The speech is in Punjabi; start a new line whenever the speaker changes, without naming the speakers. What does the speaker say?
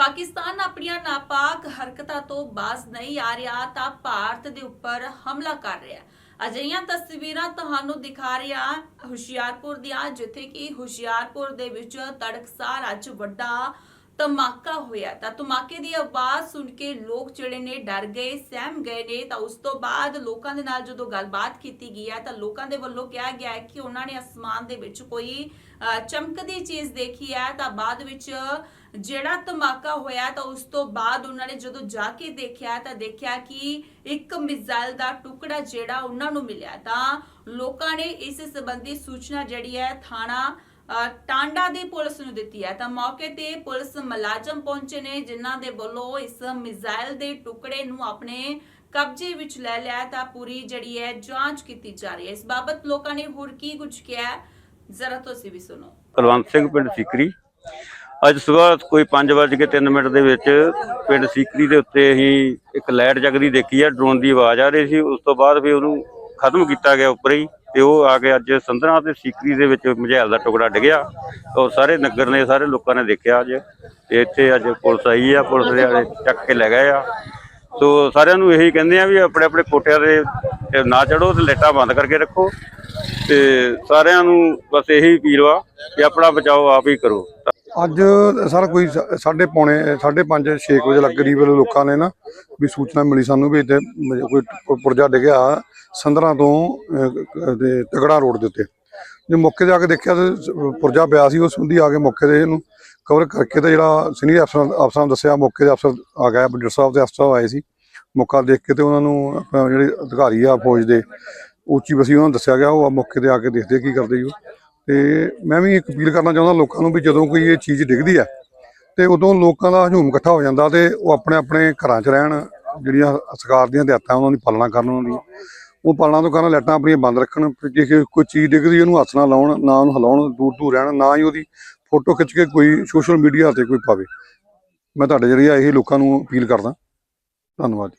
ਪਾਕਿਸਤਾਨ ਆਪਣੀਆਂ ਨਾਪਾਕ ਹਰਕਤਾਂ ਤੋਂ ਬਾਜ਼ ਨਹੀਂ ਆ ਰਿਹਾ ਤਾਂ ਭਾਰਤ ਦੇ ਉੱਪਰ ਹਮਲਾ ਕਰ ਰਿਹਾ ਅਜਿਹੀਆਂ ਤਸਵੀਰਾਂ ਤੁਹਾਨੂੰ ਦਿਖਾ ਰਿਹਾ ਹੁਸ਼ਿਆਰਪੁਰ ਦੀਆਂ, ਜਿੱਥੇ ਕਿ ਹੁਸ਼ਿਆਰਪੁਰ ਦੇ ਵਿੱਚ ਤੜਕਸਾਰ ਅੱਜ ਵੱਡਾ ਧਮਾਕਾ ਹੋਇਆ ਤਾਂ ਧਮਾਕੇ ਦੀ ਆਵਾਜ਼ ਸੁਣ ਕੇ ਲੋਕ ਜਿਹੜੇ ਨੇ ਡਰ ਗਏ, ਸਹਿਮ ਗਏ ਨੇ। ਤਾਂ ਉਸ ਤੋਂ ਬਾਅਦ ਲੋਕਾਂ ਦੇ ਨਾਲ ਜਦੋਂ ਗੱਲਬਾਤ ਕੀਤੀ ਗਈ ਹੈ, ਤਾਂ ਲੋਕਾਂ ਦੇ ਵੱਲੋਂ ਕਿਹਾ ਗਿਆ ਹੈ ਕਿ ਉਹਨਾਂ ਨੇ ਅਸਮਾਨ ਦੇ ਵਿੱਚ ਕੋਈ ਚਮਕਦੀ ਚੀਜ਼ ਦੇਖੀ ਹੈ। ਤਾਂ ਬਾਅਦ ਵਿੱਚ ਜਿਹੜਾ ਧਮਾਕਾ ਹੋਇਆ, ਤਾਂ ਉਸ ਤੋਂ ਬਾਅਦ ਉਹਨਾਂ ਨੇ ਜਦੋਂ ਜਾ ਕੇ ਦੇਖਿਆ, ਤਾਂ ਦੇਖਿਆ ਕਿ ਇੱਕ ਮਿਜ਼ਾਈਲ ਦਾ ਟੁਕੜਾ ਜਿਹੜਾ ਉਹਨਾਂ ਨੂੰ ਮਿਲਿਆ। ਤਾਂ ਲੋਕਾਂ ਨੇ ਇਸ ਸੰਬੰਧੀ ਸੂਚਨਾ ਜਿਹੜੀ ਹੈ ਥਾਣਾ ਟਾਂਡਾ ਦੀ ਪੁਲਿਸ ਨੂੰ ਦਿੱਤੀ ਹੈ। ਤਾਂ ਮੌਕੇ ਤੇ ਪੁਲਿਸ ਮੁਲਾਜ਼ਮ ਪਹੁੰਚੇ ਨੇ, ਜਿਨ੍ਹਾਂ ਦੇ ਵੱਲੋਂ ਇਸ ਮਿਜ਼ਾਈਲ ਦੇ ਟੁਕੜੇ ਨੂੰ ਆਪਣੇ ਕਬਜ਼ੇ ਵਿੱਚ ਲੈ ਲਿਆ ਤਾਂ ਪੂਰੀ ਜਿਹੜੀ ਹੈ, ਜਾਂਚ ਕੀਤੀ ਜਾ ਰਹੀ ਹੈ। ਇਸ ਬਾਬਤ ਲੋਕਾਂ ਨੇ ਹੋਰ ਕੀ ਕੁਝ ਕਿਹਾ ਜ਼ਰਾ ਤੁਸੀਂ ਵੀ ਸੁਣੋ।
ਕੁਲਵੰਤ ਸਿੰਘ ਪਿੰਡ ਸੀਕਰੀ। ਅੱਜ ਸਵੇਰ ਕੋਈ 5:03 ਮਿੰਟ ਦੇ ਵਿੱਚ ਪਿੰਡ ਸੀਕਰੀ ਦੇ ਉੱਤੇ ਅਸੀਂ ਇੱਕ ਲਾਈਟ ਜਗਦੀ ਦੇਖੀ ਹੈ। ਡਰੋਨ ਦੀ ਆਵਾਜ਼ ਆ ਰਹੀ ਸੀ। ਉਸ ਤੋਂ ਬਾਅਦ ਵੀ ਉਹਨੂੰ ਖਤਮ ਕੀਤਾ ਗਿਆ ਉੱਪਰ ਹੀ। ਤੇ ਉਹ ਆ ਕੇ ਅੱਜ ਸੰਧਰਾ ਤੇ ਸੀਕਰੀ ਦੇ ਵਿੱਚ ਮਝੈਲ ਦਾ ਟੁਕੜਾ ਡਿੱਗਿਆ। ਔਰ ਸਾਰੇ ਨਗਰ ਨੇ, ਸਾਰੇ ਲੋਕਾਂ ਨੇ ਦੇਖਿਆ ਅੱਜ। ਤੇ ਇੱਥੇ ਅੱਜ ਪੁਲਿਸ ਆਈ ਆ, ਪੁਲਿਸ ਦੇ ਵਾਲੇ ਚੱਕ ਕੇ ਲੈ ਗਏ ਆ। ਸੋ ਸਾਰਿਆਂ ਨੂੰ ਇਹੀ ਕਹਿੰਦੇ ਆ ਵੀ ਆਪਣੇ ਆਪਣੇ ਕੋਟਿਆਂ ਦੇ ਤੇ ਨਾ ਚੜੋ ਤੇ ਲਾਈਟਾਂ ਬੰਦ ਕਰਕੇ ਰੱਖੋ। ਤੇ ਸਾਰਿਆਂ ਨੂੰ ਬਸ ਇਹੀ ਅਪੀਲ ਵਾ ਕਿ ਆਪਣਾ ਬਚਾਓ, ਆਪ ਹੀ ਕਰੋ।
ਅੱਜ ਸਰ ਕੋਈ ਸਾਢੇ ਪੌਣੇ ਸਾਢੇ ਪੰਜ 6 ਵਜੇ ਲੱਗ ਕਰੀਬ ਲੋਕਾਂ ਨੇ ਨਾ ਵੀ ਸੂਚਨਾ ਮਿਲੀ ਸਾਨੂੰ ਵੀ ਇੱਥੇ ਕੋਈ ਪੁਰਜਾ ਡਿੱਗਿਆ ਸੰਦਰਾਂ ਤੋਂ ਅਹ, ਤਗੜਾ ਰੋਡ ਦੇ ਉੱਤੇ। ਜੇ ਮੌਕੇ ਤੇ ਆ ਕੇ ਦੇਖਿਆ ਤੇ ਪੁਰਜਾ ਪਿਆ ਸੀ ਉਸ ਸੰਬੰਧੀ ਆ ਕੇ ਮੌਕੇ ਤੇ ਇਹਨੂੰ ਕਵਰ ਕਰਕੇ ਤੇ ਜਿਹੜਾ ਸੀਨੀਅਰ ਅਫਸਰ ਅਫਸਰਾਂ ਨੂੰ ਦੱਸਿਆ ਮੌਕੇ ਦੇ ਅਫਸਰ ਆ ਗਿਆ ਬਡਰ ਸਾਹਿਬ ਦੇ ਅਫਸਰ ਆਏ ਸੀ। ਮੌਕਾ ਦੇਖ ਕੇ ਤੇ ਉਹਨਾਂ ਨੂੰ ਆਪਣਾ ਜਿਹੜੇ ਅਧਿਕਾਰੀ ਆ ਫੌਜ ਦੇ ਉੱਚੀ ਬਸੀ ਉਹਨਾਂ ਨੂੰ ਦੱਸਿਆ ਗਿਆ ਉਹ ਮੌਕੇ ਤੇ ਆ ਕੇ ਦੇਖਦੇ ਕੀ ਕਰਦੇ ਜੀ ਉਹ। ਤੇ ਮੈਂ ਵੀ ਇੱਕ ਅਪੀਲ ਕਰਨਾ ਚਾਹੁੰਦਾ ਲੋਕਾਂ ਨੂੰ ਵੀ ਜਦੋਂ ਕੋਈ ਇਹ ਚੀਜ਼ ਡਿੱਗਦੀ ਹੈ ਤੇ ਉਦੋਂ ਲੋਕਾਂ ਦਾ ਹਜੂਮ ਇਕੱਠਾ ਹੋ ਜਾਂਦਾ ਤੇ ਉਹ ਆਪਣੇ ਆਪਣੇ ਘਰਾਂ 'ਚ ਰਹਿਣ, ਜਿਹੜੀਆਂ ਸਰਕਾਰ ਦੀਆਂ ਹਦਾਇਤਾਂ ਉਹਨਾਂ ਦੀ ਪਾਲਣਾ ਕਰਨ ਉਹਨਾਂ ਦੀ। ਉਹ ਪਾਲਣਾ ਤੋਂ ਕਰਨ ਲਾਈਟਾਂ ਆਪਣੀਆਂ ਬੰਦ ਰੱਖਣ ਤੇ ਜੇ ਕੋਈ ਚੀਜ਼ ਡਿੱਗਦੀ ਉਹਨੂੰ ਹੱਥ ਨਾ ਲਾਉਣ, ਨਾ ਉਹਨੂੰ ਹਿਲਾਉਣ, ਦੂਰ ਦੂਰ ਰਹਿਣ, ਨਾ ਹੀ ਉਹਦੀ ਫੋਟੋ ਖਿੱਚ ਕੇ ਕੋਈ ਸੋਸ਼ਲ ਮੀਡੀਆ ਤੇ ਕੋਈ ਪਾਵੇ। ਮੈਂ ਤੁਹਾਡੇ ਜਿਹੜੀ ਇਹ ਲੋਕਾਂ ਨੂੰ ਅਪੀਲ ਕਰਦਾ। ਧੰਨਵਾਦ